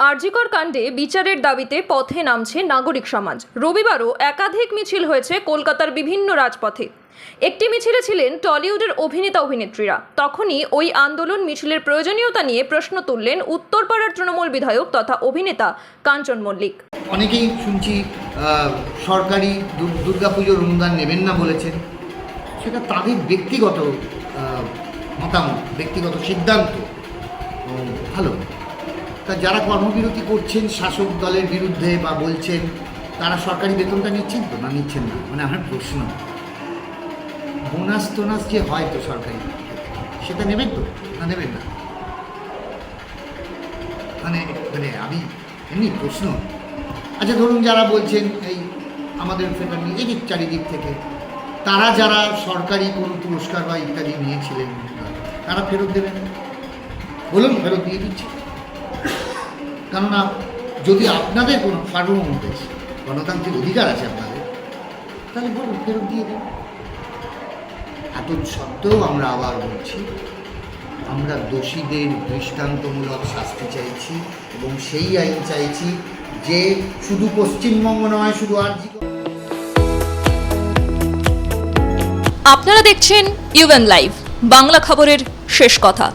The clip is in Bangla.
আরজিকর কাণ্ডে বিচারের দাবিতে পথে নামছে নাগরিক সমাজ। রবিবারও একাধিক মিছিল হয়েছে কলকাতার বিভিন্ন রাজপথে। একটি মিছিলে ছিলেন টলিউডের অভিনেতা অভিনেত্রীরা। তখনই ওই আন্দোলন মিছিলের প্রয়োজনীয়তা নিয়ে প্রশ্ন তুললেন উত্তরপাড়ার তৃণমূল বিধায়ক তথা অভিনেতা কাঞ্চন মল্লিক। অনেকেই শুনছি সরকারি দুর- দুর্গাপুজোর অনুদান নেবেন না বলেছেন। সেটা তাদের ব্যক্তিগত মতামত, ব্যক্তিগত সিদ্ধান্ত। ভালো। তা যারা কর্মবিরতি করছেন শাসক দলের বিরুদ্ধে বা বলছেন, তারা সরকারি বেতনটা নিচ্ছেন তো না নিচ্ছেন না? মানে আমার প্রশ্ন। বোনাস টোনাস যে হয় তো সরকারি সেটা নেবেন তো? না নেবেন না? মানে মানে আমি এমনি প্রশ্ন। আচ্ছা ধরুন যারা বলছেন এই আমাদের ফেটার যে চারিদিক থেকে, তারা যারা সরকারি কোনো পুরস্কার বা ইত্যাদি নিয়েছিলেন, তারা ফেরত দেবেন? বলুন, ফেরত দিয়ে দিচ্ছি। কেননা যদি আপনাদের কোনো ফার্ম দেশ গণতান্ত্রিক অধিকার আছে আপনাদের, তাহলে বলুন ফেরত দিয়ে দিন। এত সত্ত্বেও আমরা আবার বলছি, আমরা দোষীদের দৃষ্টান্তমূলক শাস্তি চাইছি এবং সেই আইন চাইছি যে শুধু পশ্চিমবঙ্গ নয়, শুধু আর আপনারা দেখছেন ইউএন লাইভ বাংলা খবরের শেষ কথা।